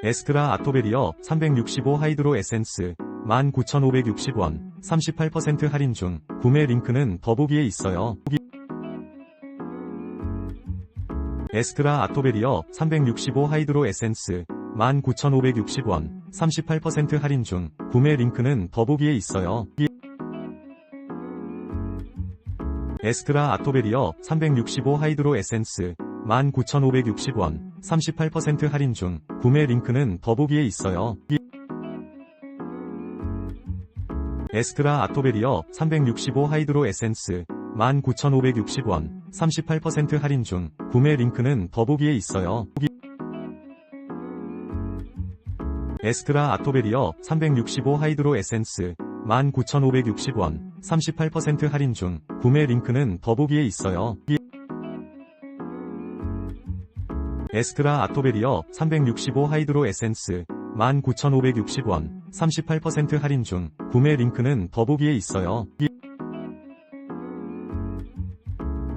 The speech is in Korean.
에스트라 아토베리어 365 하이드로 에센스 19,560원 38% 할인 중 구매 링크는 더보기에 있어요. 에스트라 아토베리어 365 하이드로 에센스 19,560원 38% 할인 중 구매 링크는 더보기에 있어요. 에스트라 아토베리어 365 하이드로 에센스 19,560원 38% 할인 중 구매 링크는 더보기에 있어요. 에스트라 아토베리어 365 하이드로 에센스 19,560원 38% 할인 중 구매 링크는 더보기에 있어요. 에스트라 아토베리어 365 하이드로 에센스 19,560원 38% 할인 중 구매 링크는 더보기에 있어요. 에스트라 아토베리어 365 하이드로 에센스 19,560원 38% 할인 중 구매 링크는 더보기에 있어요.